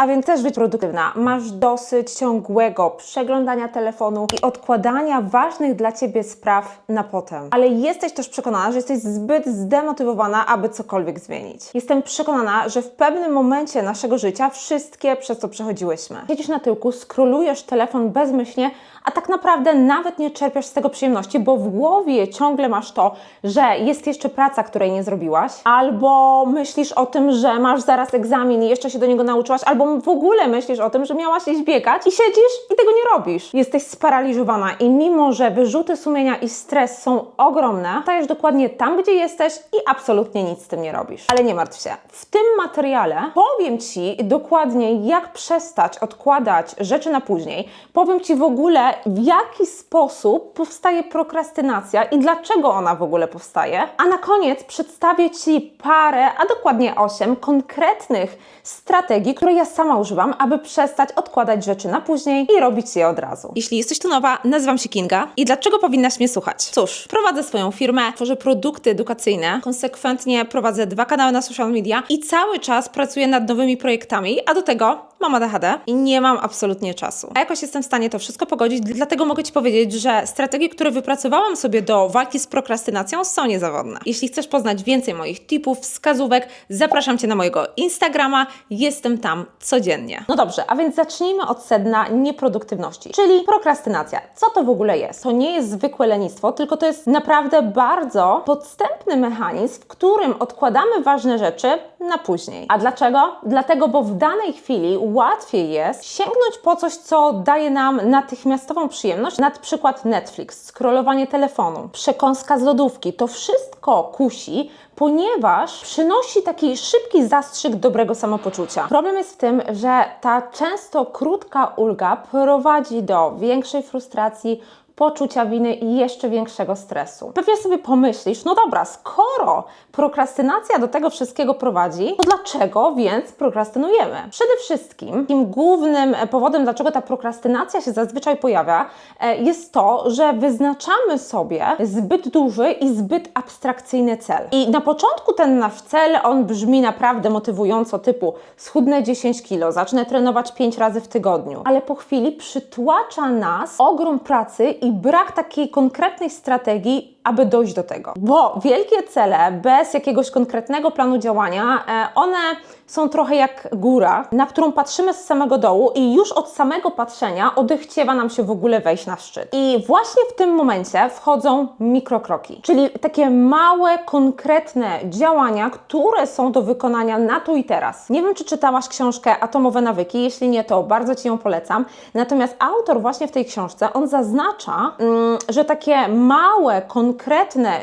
A więc też być produktywna. Masz dosyć ciągłego przeglądania telefonu i odkładania ważnych dla Ciebie spraw na potem. Ale jesteś też przekonana, że jesteś zbyt zdemotywowana, aby cokolwiek zmienić. Jestem przekonana, że w pewnym momencie naszego życia wszystkie przez to przechodziłyśmy. Siedzisz na tyłku, skrolujesz telefon bezmyślnie, a tak naprawdę nawet nie czerpiesz z tego przyjemności, bo w głowie ciągle masz to, że jest jeszcze praca, której nie zrobiłaś, albo myślisz o tym, że masz zaraz egzamin i jeszcze się do niego nauczyłaś, albo w ogóle myślisz o tym, że miałaś iść biegać i siedzisz i tego nie robisz. Jesteś sparaliżowana i mimo, że wyrzuty sumienia i stres są ogromne, stajesz dokładnie tam, gdzie jesteś i absolutnie nic z tym nie robisz. Ale nie martw się. W tym materiale powiem Ci dokładnie, jak przestać odkładać rzeczy na później. Powiem Ci w ogóle, w jaki sposób powstaje prokrastynacja i dlaczego ona w ogóle powstaje. A na koniec przedstawię Ci parę, a dokładnie osiem konkretnych strategii, które ja sama używam, aby przestać odkładać rzeczy na później i robić je od razu. Jeśli jesteś tu nowa, nazywam się Kinga i dlaczego powinnaś mnie słuchać? Cóż, prowadzę swoją firmę, tworzę produkty edukacyjne, konsekwentnie prowadzę dwa kanały na social media i cały czas pracuję nad nowymi projektami, a do tego mam ADHD i nie mam absolutnie czasu. A jakoś jestem w stanie to wszystko pogodzić, dlatego mogę Ci powiedzieć, że strategie, które wypracowałam sobie do walki z prokrastynacją są niezawodne. Jeśli chcesz poznać więcej moich tipów, wskazówek, zapraszam Cię na mojego Instagrama, jestem tam codziennie. No dobrze, a więc zacznijmy od sedna nieproduktywności, czyli prokrastynacja. Co to w ogóle jest? To nie jest zwykłe lenistwo, tylko to jest naprawdę bardzo podstępny mechanizm, w którym odkładamy ważne rzeczy na później. A dlaczego? Dlatego, bo w danej chwili łatwiej jest sięgnąć po coś, co daje nam natychmiastową przyjemność, na przykład Netflix, scrollowanie telefonu, przekąska z lodówki. To wszystko kusi, ponieważ przynosi taki szybki zastrzyk dobrego samopoczucia. Problem jest w tym, że ta często krótka ulga prowadzi do większej frustracji, poczucia winy i jeszcze większego stresu. Pewnie sobie pomyślisz, no dobra, skoro prokrastynacja do tego wszystkiego prowadzi, to dlaczego więc prokrastynujemy? Przede wszystkim tym głównym powodem, dlaczego ta prokrastynacja się zazwyczaj pojawia, e, jest to, że wyznaczamy sobie zbyt duży i zbyt abstrakcyjny cel. I na początku ten nasz cel, on brzmi naprawdę motywująco, typu schudnę 10 kilo, zacznę trenować 5 razy w tygodniu, ale po chwili przytłacza nas ogrom pracy i brak takiej konkretnej strategii, aby dojść do tego. Bo wielkie cele bez jakiegoś konkretnego planu działania, e, one są trochę jak góra, na którą patrzymy z samego dołu i już od samego patrzenia odechciewa nam się w ogóle wejść na szczyt. I właśnie w tym momencie wchodzą mikrokroki, czyli takie małe, konkretne działania, które są do wykonania na tu i teraz. Nie wiem, czy czytałaś książkę Atomowe Nawyki, jeśli nie, to bardzo Ci ją polecam. Natomiast autor właśnie w tej książce, on zaznacza, mm, że takie małe, konkretne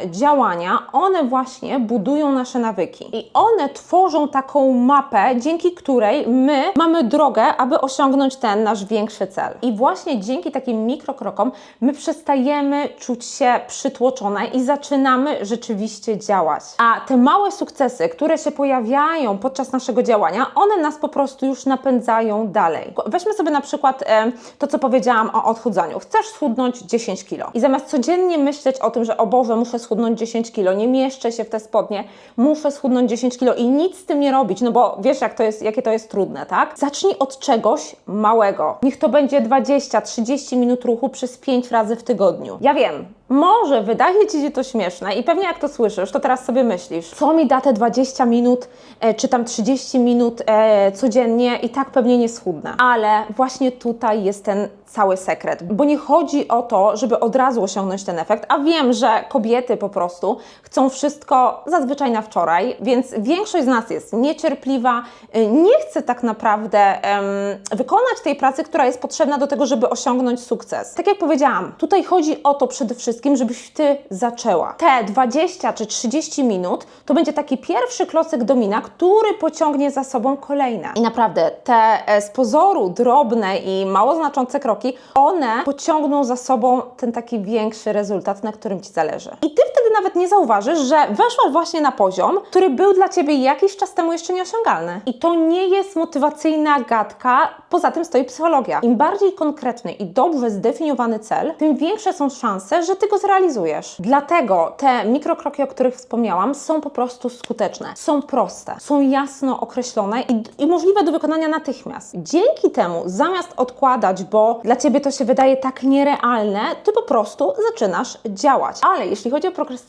działania, one właśnie budują nasze nawyki. I one tworzą taką mapę, dzięki której my mamy drogę, aby osiągnąć ten nasz większy cel. I właśnie dzięki takim mikrokrokom my przestajemy czuć się przytłoczone i zaczynamy rzeczywiście działać. A te małe sukcesy, które się pojawiają podczas naszego działania, one nas po prostu już napędzają dalej. Weźmy sobie na przykład to, co powiedziałam o odchudzaniu. Chcesz schudnąć 10 kilo i zamiast codziennie myśleć o tym, że o Boże, muszę schudnąć 10 kilo, nie mieszczę się w te spodnie, muszę schudnąć 10 kilo i nic z tym nie robić, no bo wiesz, jak to jest, jakie to jest trudne, tak? Zacznij od czegoś małego. Niech to będzie 20-30 minut ruchu przez 5 razy w tygodniu. Ja wiem, może wydaje Ci się to śmieszne i pewnie jak to słyszysz, to teraz sobie myślisz, co mi da te 20 minut, e, czy tam 30 minut e, codziennie i tak pewnie nie schudnę. Ale właśnie tutaj jest ten cały sekret, bo nie chodzi o to, żeby od razu osiągnąć ten efekt, a wiem, że kobiety po prostu chcą wszystko zazwyczaj na wczoraj, więc większość z nas jest niecierpliwa, y, nie chce tak naprawdę wykonać tej pracy, która jest potrzebna do tego, żeby osiągnąć sukces. Tak jak powiedziałam, tutaj chodzi o to przede wszystkim, żebyś Ty zaczęła. Te 20 czy 30 minut to będzie taki pierwszy klocek domina, który pociągnie za sobą kolejne. I naprawdę te e, z pozoru drobne i mało znaczące kroki, one pociągną za sobą ten taki większy rezultat, na którym Ci zależy. I Ty wtedy nawet nie zauważysz, że weszłaś właśnie na poziom, który był dla Ciebie jakiś czas temu jeszcze nieosiągalny. I to nie jest motywacyjna gadka, poza tym stoi psychologia. Im bardziej konkretny i dobrze zdefiniowany cel, tym większe są szanse, że Ty go zrealizujesz. Dlatego te mikrokroki, o których wspomniałam, są po prostu skuteczne, są proste, są jasno określone i, i możliwe do wykonania natychmiast. Dzięki temu, zamiast odkładać, bo dla Ciebie to się wydaje tak nierealne, Ty po prostu zaczynasz działać. Ale jeśli chodzi o prokrastynację,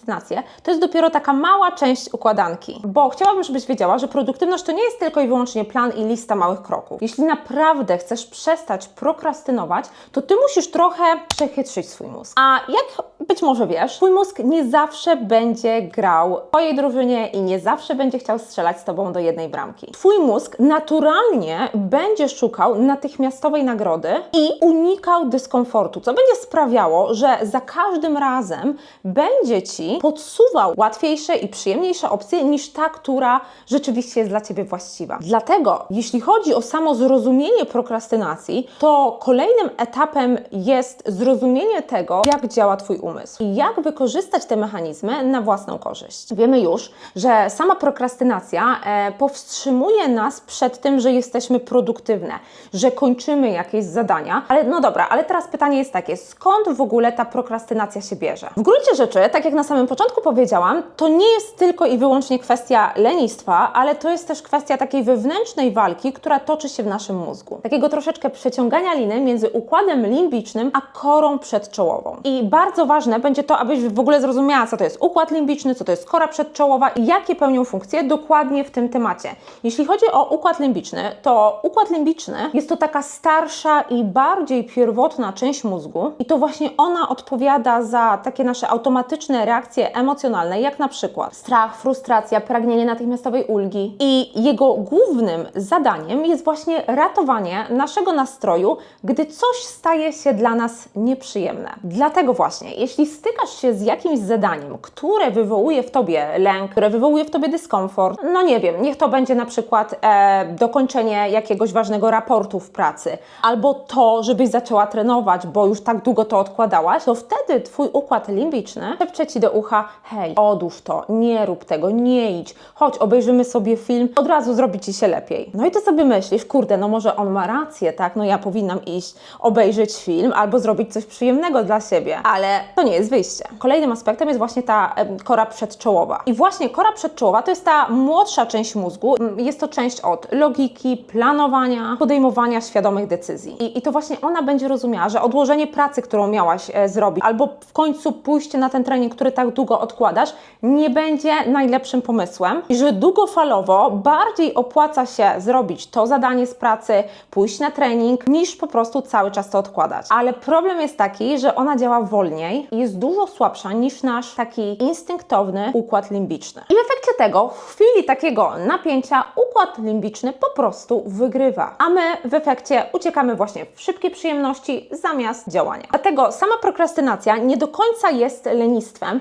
to jest dopiero taka mała część układanki, bo chciałabym, żebyś wiedziała, że produktywność to nie jest tylko i wyłącznie plan i lista małych kroków. Jeśli naprawdę chcesz przestać prokrastynować, to Ty musisz trochę przechytrzyć swój mózg. A jak być może wiesz, Twój mózg nie zawsze będzie grał w Twojej drużynie i nie zawsze będzie chciał strzelać z Tobą do jednej bramki. Twój mózg naturalnie będzie szukał natychmiastowej nagrody i unikał dyskomfortu, co będzie sprawiało, że za każdym razem będzie Ci podsuwał łatwiejsze i przyjemniejsze opcje niż ta, która rzeczywiście jest dla Ciebie właściwa. Dlatego, jeśli chodzi o samo zrozumienie prokrastynacji, to kolejnym etapem jest zrozumienie tego, jak działa Twój umysł i jak wykorzystać te mechanizmy na własną korzyść. Wiemy już, że sama prokrastynacja e, powstrzymuje nas przed tym, że jesteśmy produktywne, że kończymy jakieś zadania. Ale no dobra, ale teraz pytanie jest takie, skąd w ogóle ta prokrastynacja się bierze? W gruncie rzeczy, tak jak na samym początku powiedziałam, to nie jest tylko i wyłącznie kwestia lenistwa, ale to jest też kwestia takiej wewnętrznej walki, która toczy się w naszym mózgu. Takiego troszeczkę przeciągania liny między układem limbicznym a korą przedczołową. I bardzo ważne będzie to, abyś w ogóle zrozumiała, co to jest układ limbiczny, co to jest kora przedczołowa i jakie pełnią funkcje dokładnie w tym temacie. Jeśli chodzi o układ limbiczny, to układ limbiczny jest to taka starsza i bardziej pierwotna część mózgu i to właśnie ona odpowiada za takie nasze automatyczne reakcje emocjonalne, jak na przykład strach, frustracja, pragnienie natychmiastowej ulgi. I jego głównym zadaniem jest właśnie ratowanie naszego nastroju, gdy coś staje się dla nas nieprzyjemne. Dlatego właśnie, jeśli stykasz się z jakimś zadaniem, które wywołuje w tobie lęk, które wywołuje w tobie dyskomfort, no nie wiem, niech to będzie na przykład e, dokończenie jakiegoś ważnego raportu w pracy, albo to, żebyś zaczęła trenować, bo już tak długo to odkładałaś, to wtedy twój układ limbiczny szepcze ci do ucha: hej, odłóż to, nie rób tego, nie idź, chodź, obejrzymy sobie film, od razu zrobi ci się lepiej. No i ty sobie myślisz, kurde, no może on ma rację, tak? No ja powinnam iść obejrzeć film albo zrobić coś przyjemnego dla siebie, ale to nie jest wyjście. Kolejnym aspektem jest właśnie ta kora przedczołowa. I właśnie kora przedczołowa to jest ta młodsza część mózgu. Jest to część od logiki, planowania, podejmowania świadomych decyzji. I, i to właśnie ona będzie rozumiała, że odłożenie pracy, którą miałaś e, zrobić, albo w końcu pójście na ten trening, który tak długo odkładasz, nie będzie najlepszym pomysłem i że długofalowo bardziej opłaca się zrobić to zadanie z pracy, pójść na trening, niż po prostu cały czas to odkładać. Ale problem jest taki, że ona działa wolniej i jest dużo słabsza niż nasz taki instynktowny układ limbiczny. I w efekcie tego, w chwili takiego napięcia, układ limbiczny po prostu wygrywa. A my w efekcie uciekamy właśnie w szybkie przyjemności zamiast działania. Dlatego sama prokrastynacja nie do końca jest lenistwem,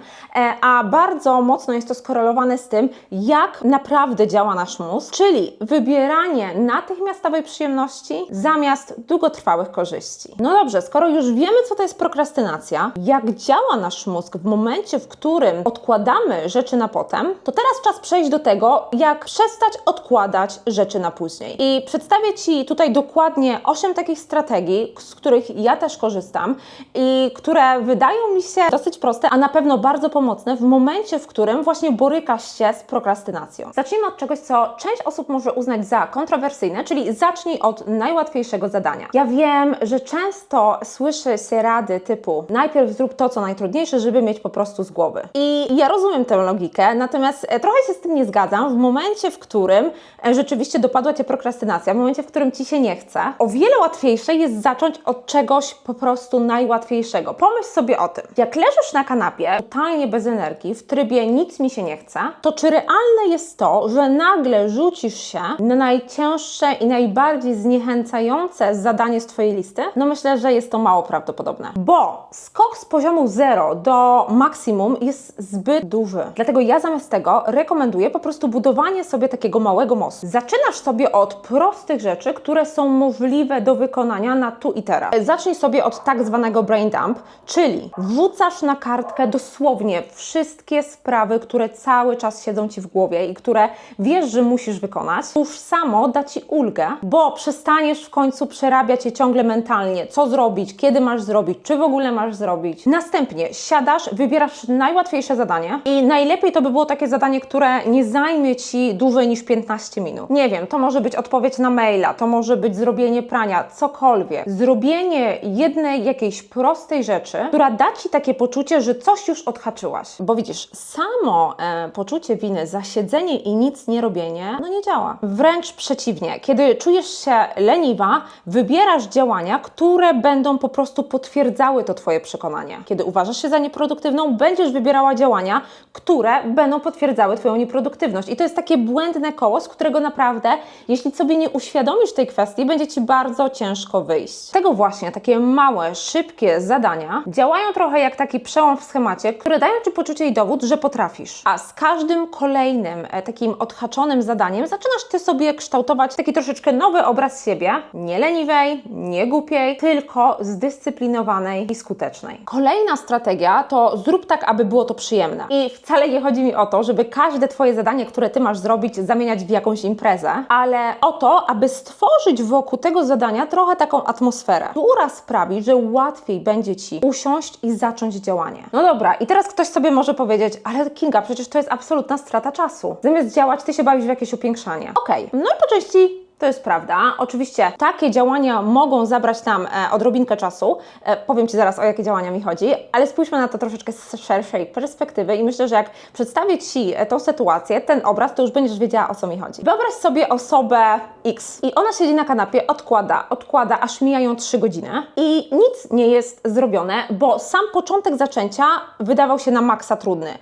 a bardzo mocno jest to skorelowane z tym, jak naprawdę działa nasz mózg, czyli wybieranie natychmiastowej przyjemności zamiast długotrwałych korzyści. No dobrze, skoro już wiemy, co to jest prokrastynacja, jak działa nasz mózg w momencie, w którym odkładamy rzeczy na potem, to teraz czas przejść do tego, jak przestać odkładać rzeczy na później. I przedstawię Ci tutaj dokładnie 8 takich strategii, z których ja też korzystam i które wydają mi się dosyć proste, a na pewno bardzo pomocne w momencie, w którym właśnie borykasz się z prokrastynacją. Zacznijmy od czegoś, co część osób może uznać za kontrowersyjne, czyli zacznij od najłatwiejszego zadania. Ja wiem, że często słyszy się rady typu najpierw zrób to, co najtrudniejsze, żeby mieć po prostu z głowy. I ja rozumiem tę logikę, natomiast e, trochę się z tym nie zgadzam w momencie, w którym e, rzeczywiście dopadła Cię prokrastynacja, w momencie, w którym Ci się nie chce. O wiele łatwiejsze jest zacząć od czegoś po prostu najłatwiejszego. Pomyśl sobie o tym. Jak leżysz na kanapie, totalnie bez energii, w trybie nic mi się nie chce, to czy realne jest to, że nagle rzucisz się na najcięższe i najbardziej zniechęcające zadanie z Twojej listy? No myślę, że jest to mało prawdopodobne. Bo skok z poziomu 0 do maksimum jest zbyt duży. Dlatego ja zamiast tego rekomenduję po prostu budowanie sobie takiego małego mostu. Zaczynasz sobie od prostych rzeczy, które są możliwe do wykonania na tu i teraz. Zacznij sobie od tak zwanego brain dump, czyli wrzucasz na kartkę dosłownie dosłownie wszystkie sprawy, które cały czas siedzą Ci w głowie i które wiesz, że musisz wykonać, już samo da Ci ulgę, bo przestaniesz w końcu przerabiać je ciągle mentalnie, co zrobić, kiedy masz zrobić, czy w ogóle masz zrobić. Następnie siadasz, wybierasz najłatwiejsze zadanie i najlepiej to by było takie zadanie, które nie zajmie Ci dłużej niż 15 minut. Nie wiem, to może być odpowiedź na maila, to może być zrobienie prania, cokolwiek. Zrobienie jednej jakiejś prostej rzeczy, która da Ci takie poczucie, że coś już odhaczyłaś. Bo widzisz, samo e, poczucie winy za siedzenie i nic nie robienie, no nie działa. Wręcz przeciwnie, kiedy czujesz się leniwa, wybierasz działania, które będą po prostu potwierdzały to Twoje przekonanie. Kiedy uważasz się za nieproduktywną, będziesz wybierała działania, które będą potwierdzały Twoją nieproduktywność. I to jest takie błędne koło, z którego naprawdę, jeśli sobie nie uświadomisz tej kwestii, będzie Ci bardzo ciężko wyjść. Tego właśnie takie małe, szybkie zadania działają trochę jak taki przełom w schemacie, które dają Ci poczucie i dowód, że potrafisz. A z każdym kolejnym e, takim odhaczonym zadaniem zaczynasz Ty sobie kształtować taki troszeczkę nowy obraz siebie, nie leniwej, nie głupiej, tylko zdyscyplinowanej i skutecznej. Kolejna strategia to zrób tak, aby było to przyjemne. I wcale nie chodzi mi o to, żeby każde Twoje zadanie, które Ty masz zrobić, zamieniać w jakąś imprezę, ale o to, aby stworzyć wokół tego zadania trochę taką atmosferę, która sprawi, że łatwiej będzie Ci usiąść i zacząć działanie. No dobra, i teraz ktoś sobie może powiedzieć, ale Kinga, przecież to jest absolutna strata czasu. Zamiast działać, Ty się bawisz w jakieś upiększanie. Okej, no i po części to jest prawda. Oczywiście takie działania mogą zabrać nam e, odrobinkę czasu. E, powiem Ci zaraz, o jakie działania mi chodzi, ale spójrzmy na to troszeczkę z szerszej perspektywy i myślę, że jak przedstawię Ci e, tą sytuację, ten obraz, to już będziesz wiedziała, o co mi chodzi. Wyobraź sobie osobę X i ona siedzi na kanapie, odkłada, odkłada, aż mijają 3 godziny i nic nie jest zrobione, bo sam początek zaczęcia wydawał się na maksa trudny.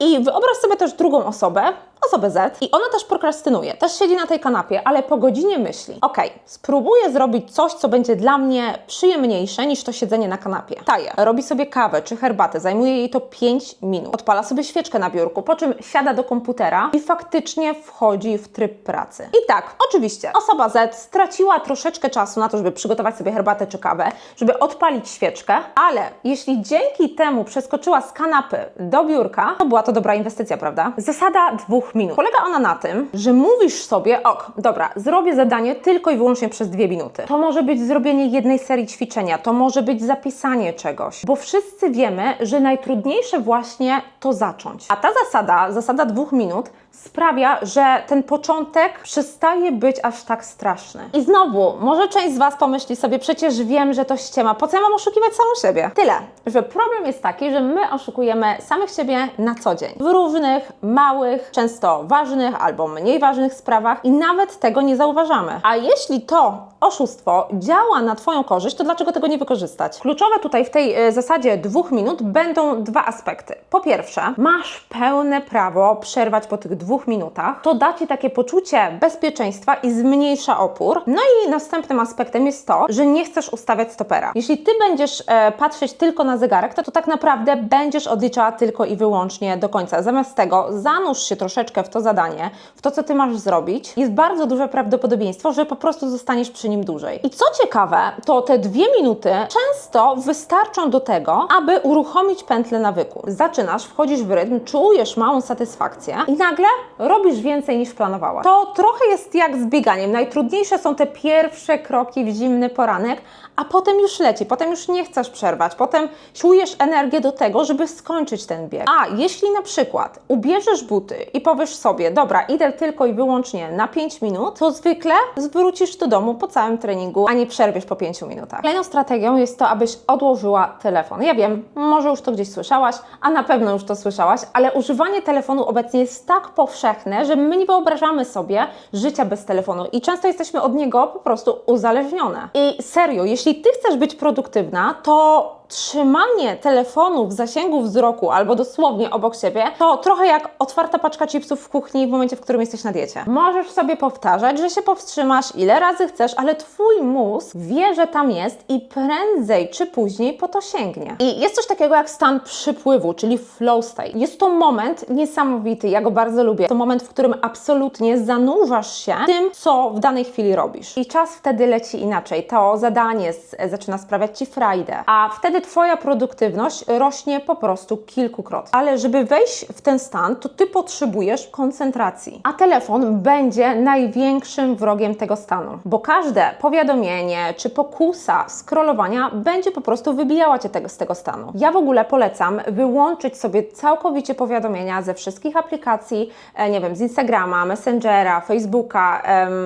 I wyobraź sobie też drugą osobę, osobę Z, i ona też prokrastynuje, też siedzi na tej kanapie, ale po godzinie myśli: OK, spróbuję zrobić coś, co będzie dla mnie przyjemniejsze niż to siedzenie na kanapie. Taje, robi sobie kawę czy herbatę, zajmuje jej to 5 minut, odpala sobie świeczkę na biurku, po czym siada do komputera i faktycznie wchodzi w tryb pracy. I tak, oczywiście, osoba Z straciła troszeczkę czasu na to, żeby przygotować sobie herbatę czy kawę, żeby odpalić świeczkę, ale jeśli dzięki temu przeskoczyła z kanapy do biurka, to była to dobra inwestycja, prawda? Zasada dwóch minut. Polega ona na tym, że mówisz sobie, ok, dobra, zrobię zadanie tylko i wyłącznie przez dwie minuty. To może być zrobienie jednej serii ćwiczenia, to może być zapisanie czegoś, bo wszyscy wiemy, że najtrudniejsze właśnie to zacząć. A ta zasada, zasada dwóch minut, sprawia, że ten początek przestaje być aż tak straszny. I znowu, może część z Was pomyśli sobie, przecież wiem, że to ściema, po co ja mam oszukiwać samą siebie? Tyle, że problem jest taki, że my oszukujemy samych siebie na co dzień. W różnych, małych, często ważnych albo mniej ważnych sprawach i nawet tego nie zauważamy. A jeśli to oszustwo działa na Twoją korzyść, to dlaczego tego nie wykorzystać? Kluczowe tutaj w tej e, zasadzie dwóch minut będą dwa aspekty. Po pierwsze, masz pełne prawo przerwać po tych dwóch minutach. To da Ci takie poczucie bezpieczeństwa i zmniejsza opór. No i następnym aspektem jest to, że nie chcesz ustawiać stopera. Jeśli Ty będziesz e, patrzeć tylko na zegarek, to, to tak naprawdę będziesz odliczała tylko i wyłącznie do końca. Zamiast tego zanurz się troszeczkę w to zadanie, w to, co Ty masz zrobić. Jest bardzo duże prawdopodobieństwo, że po prostu zostaniesz przy nim dłużej. I co ciekawe, to te dwie minuty często wystarczą do tego, aby uruchomić pętlę nawyku. Zaczynasz, wchodzisz w rytm, czujesz małą satysfakcję i nagle robisz więcej niż planowałaś. To trochę jest jak z bieganiem. Najtrudniejsze są te pierwsze kroki w zimny poranek, a potem już leci, potem już nie chcesz przerwać, potem czujesz energię do tego, żeby skończyć ten bieg. A jeśli na przykład ubierzesz buty i powiesz sobie, dobra, idę tylko i wyłącznie na 5 minut, to zwykle zwrócisz do domu po całym treningu, a nie przerwiesz po 5 minutach. Kolejną strategią jest to, abyś odłożyła telefon. Ja wiem, może już to gdzieś słyszałaś, a na pewno już to słyszałaś, ale używanie telefonu obecnie jest tak powszechne, że my nie wyobrażamy sobie życia bez telefonu i często jesteśmy od niego po prostu uzależnione. I serio, jeśli ty chcesz być produktywna, to trzymanie telefonu w zasięgu wzroku albo dosłownie obok siebie, to trochę jak otwarta paczka chipsów w kuchni w momencie, w którym jesteś na diecie. Możesz sobie powtarzać, że się powstrzymasz ile razy chcesz, ale twój mózg wie, że tam jest i prędzej czy później po to sięgnie. I jest coś takiego jak stan przypływu, czyli flow state. Jest to moment niesamowity, ja go bardzo lubię. To moment, w którym absolutnie zanurzasz się tym, co w danej chwili robisz. I czas wtedy leci inaczej. To zadanie zaczyna sprawiać Ci frajdę, a wtedy wtedy Twoja produktywność rośnie po prostu kilkukrotnie. Ale żeby wejść w ten stan, to Ty potrzebujesz koncentracji, a telefon będzie największym wrogiem tego stanu, bo każde powiadomienie czy pokusa scrollowania będzie po prostu wybijała Cię tego, z tego stanu. Ja w ogóle polecam wyłączyć sobie całkowicie powiadomienia ze wszystkich aplikacji, e, nie wiem, z Instagrama, Messengera, Facebooka,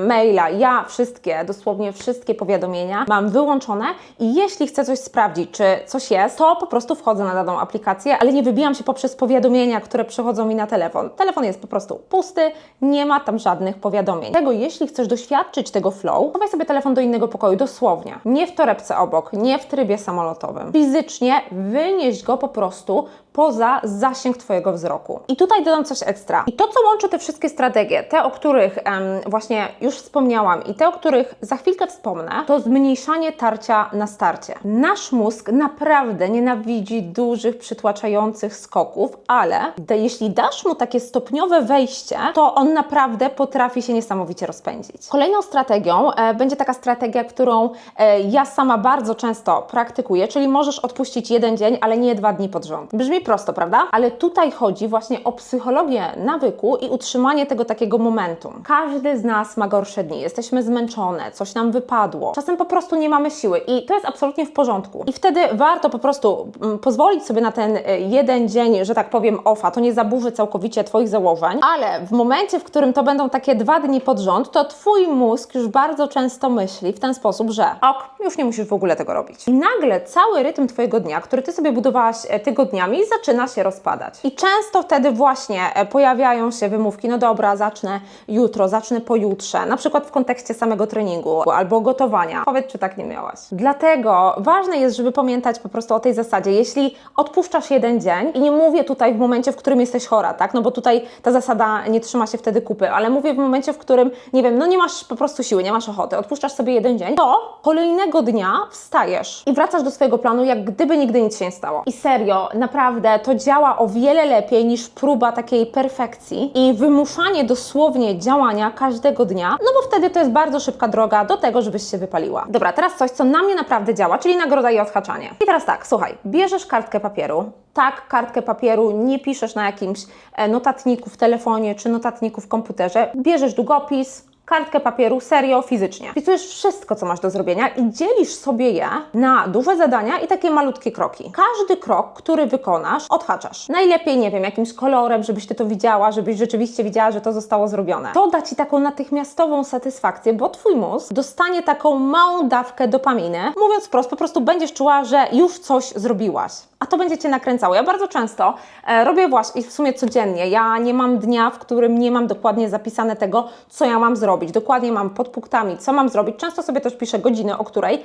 maila. Ja wszystkie, dosłownie wszystkie powiadomienia mam wyłączone i jeśli chcę coś sprawdzić, czy coś jest, to po prostu wchodzę na daną aplikację, ale nie wybijam się poprzez powiadomienia, które przychodzą mi na telefon. Telefon jest po prostu pusty, nie ma tam żadnych powiadomień. Tego, jeśli chcesz doświadczyć tego flow, chowaj sobie telefon do innego pokoju, dosłownie. Nie w torebce obok, nie w trybie samolotowym. Fizycznie wynieść go po prostu poza zasięg Twojego wzroku. I tutaj dodam coś ekstra. I to, co łączy te wszystkie strategie, te, o których em, właśnie już wspomniałam i te, o których za chwilkę wspomnę, to zmniejszanie tarcia na starcie. Nasz mózg naprawdę nienawidzi dużych, przytłaczających skoków, ale jeśli dasz mu takie stopniowe wejście, to on naprawdę potrafi się niesamowicie rozpędzić. Kolejną strategią e, będzie taka strategia, którą e, ja sama bardzo często praktykuję, czyli możesz odpuścić jeden dzień, ale nie dwa dni pod rząd. Brzmi prosto, prawda? Ale tutaj chodzi właśnie o psychologię nawyku i utrzymanie tego takiego momentum. Każdy z nas ma gorsze dni, jesteśmy zmęczone, coś nam wypadło, czasem po prostu nie mamy siły i to jest absolutnie w porządku. I wtedy warto po prostu mm, pozwolić sobie na ten y, jeden dzień, że tak powiem, offa, to nie zaburzy całkowicie Twoich założeń, ale w momencie, w którym to będą takie dwa dni pod rząd, to Twój mózg już bardzo często myśli w ten sposób, że ok, już nie musisz w ogóle tego robić. I nagle cały rytm Twojego dnia, który Ty sobie budowałaś e, tygodniami, zaczyna się rozpadać. I często wtedy właśnie e, pojawiają się wymówki, no dobra, zacznę jutro, zacznę pojutrze, na przykład w kontekście samego treningu albo gotowania. Powiedz, czy tak nie miałaś. Dlatego ważne jest, żeby pamiętać po prostu o tej zasadzie. Jeśli odpuszczasz jeden dzień, i nie mówię tutaj w momencie, w którym jesteś chora, tak, no bo tutaj ta zasada nie trzyma się wtedy kupy, ale mówię w momencie, w którym, nie wiem, no nie masz po prostu siły, nie masz ochoty, odpuszczasz sobie jeden dzień, to kolejnego dnia wstajesz i wracasz do swojego planu, jak gdyby nigdy nic się nie stało. I serio, naprawdę to działa o wiele lepiej niż próba takiej perfekcji i wymuszanie dosłownie działania każdego dnia, no bo wtedy to jest bardzo szybka droga do tego, żebyś się wypaliła. Dobra, teraz coś, co na mnie naprawdę działa, czyli nagroda i odhaczanie. I teraz tak, słuchaj, bierzesz kartkę papieru, tak, kartkę papieru nie piszesz na jakimś e, notatniku w telefonie czy notatniku w komputerze, bierzesz długopis, kartkę papieru serio, fizycznie. Wpisujesz wszystko, co masz do zrobienia i dzielisz sobie je na duże zadania i takie malutkie kroki. Każdy krok, który wykonasz, odhaczasz. Najlepiej, nie wiem, jakimś kolorem, żebyś ty to widziała, żebyś rzeczywiście widziała, że to zostało zrobione. To da ci taką natychmiastową satysfakcję, bo twój mózg dostanie taką małą dawkę dopaminy. Mówiąc wprost, po prostu będziesz czuła, że już coś zrobiłaś. A to będzie cię nakręcało. Ja bardzo często e, robię właśnie, w sumie codziennie. Ja nie mam dnia, w którym nie mam dokładnie zapisane tego, co ja mam zrobić. Dokładnie mam pod punktami, co mam zrobić. Często sobie też piszę godzinę, o której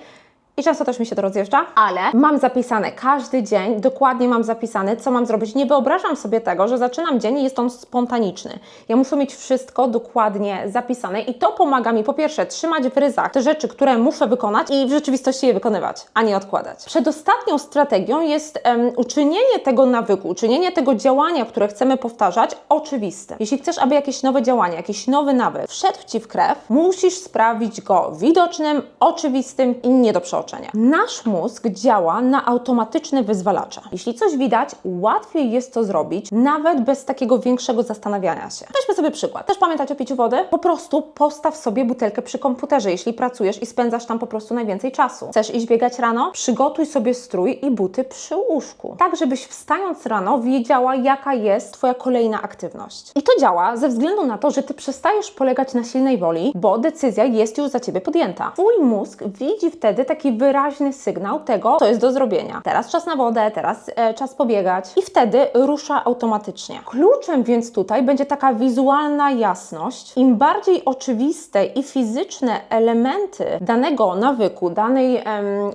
i często też mi się to rozjeżdża, ale mam zapisane każdy dzień, dokładnie mam zapisane, co mam zrobić. Nie wyobrażam sobie tego, że zaczynam dzień i jest on spontaniczny. Ja muszę mieć wszystko dokładnie zapisane i to pomaga mi po pierwsze trzymać w ryzach te rzeczy, które muszę wykonać i w rzeczywistości je wykonywać, a nie odkładać. Przedostatnią strategią jest em, uczynienie tego nawyku, uczynienie tego działania, które chcemy powtarzać, oczywistym. Jeśli chcesz, aby jakieś nowe działanie, jakiś nowy nawyk wszedł Ci w krew, musisz sprawić go widocznym, oczywistym i nie do przeoczenia. Nasz mózg działa na automatyczne wyzwalacze. Jeśli coś widać, łatwiej jest to zrobić, nawet bez takiego większego zastanawiania się. Weźmy sobie przykład. Też pamiętać o piciu wody? Po prostu postaw sobie butelkę przy komputerze, jeśli pracujesz i spędzasz tam po prostu najwięcej czasu. Chcesz iść biegać rano? Przygotuj sobie strój i buty przy łóżku. Tak, żebyś wstając rano wiedziała, jaka jest Twoja kolejna aktywność. I to działa ze względu na to, że Ty przestajesz polegać na silnej woli, bo decyzja jest już za Ciebie podjęta. Twój mózg widzi wtedy taki wyraźny sygnał tego, co jest do zrobienia. Teraz czas na wodę, teraz e, czas pobiegać i wtedy rusza automatycznie. Kluczem więc tutaj będzie taka wizualna jasność. Im bardziej oczywiste i fizyczne elementy danego nawyku, danej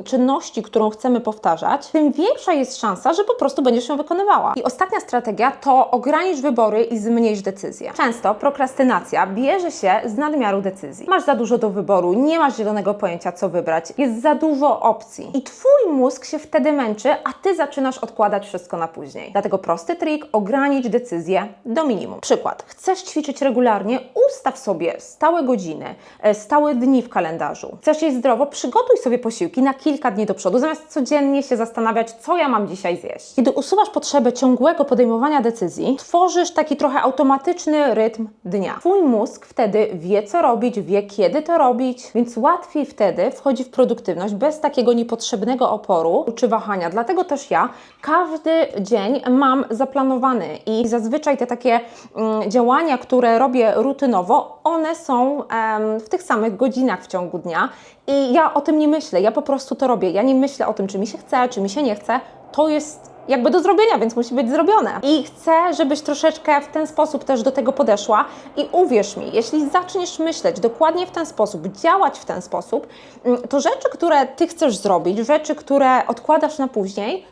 czynności, którą chcemy powtarzać, tym większa jest szansa, że po prostu będziesz ją wykonywała. I ostatnia strategia to ogranicz wybory i zmniejsz decyzje. Często prokrastynacja bierze się z nadmiaru decyzji. Masz za dużo do wyboru, nie masz zielonego pojęcia, co wybrać, jest za dużo dużo opcji. I twój mózg się wtedy męczy, a ty zaczynasz odkładać wszystko na później. Dlatego prosty trik, ogranicz decyzję do minimum. Przykład. Chcesz ćwiczyć regularnie, ustaw sobie stałe godziny, e, stałe dni w kalendarzu. Chcesz jeść zdrowo, przygotuj sobie posiłki na kilka dni do przodu, zamiast codziennie się zastanawiać, co ja mam dzisiaj zjeść. Kiedy usuwasz potrzebę ciągłego podejmowania decyzji, tworzysz taki trochę automatyczny rytm dnia. Twój mózg wtedy wie, co robić, wie, kiedy to robić, więc łatwiej wtedy wchodzi w produktywność bez takiego niepotrzebnego oporu czy wahania. Dlatego też ja każdy dzień mam zaplanowany i zazwyczaj te takie mm, działania, które robię rutynowo, one są w tych samych godzinach w ciągu dnia i ja o tym nie myślę, ja po prostu to robię. Ja nie myślę o tym, czy mi się chce, czy mi się nie chce. To jest jakby do zrobienia, więc musi być zrobione. I chcę, żebyś troszeczkę w ten sposób też do tego podeszła i uwierz mi, jeśli zaczniesz myśleć dokładnie w ten sposób, działać w ten sposób, mm, to rzeczy, które ty chcesz zrobić, rzeczy, które odkładasz na później,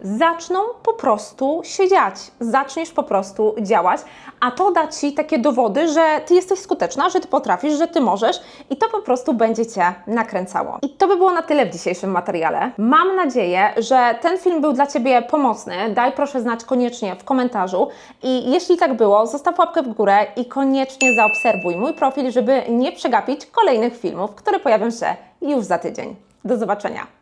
zaczną po prostu się dziać. Zaczniesz po prostu działać, a to da Ci takie dowody, że Ty jesteś skuteczna, że Ty potrafisz, że Ty możesz i to po prostu będzie Cię nakręcało. I to by było na tyle w dzisiejszym materiale. Mam nadzieję, że ten film był dla Ciebie pomocny. Daj proszę znać koniecznie w komentarzu i jeśli tak było, zostaw łapkę w górę i koniecznie zaobserwuj mój profil, żeby nie przegapić kolejnych filmów, które pojawią się już za tydzień. Do zobaczenia.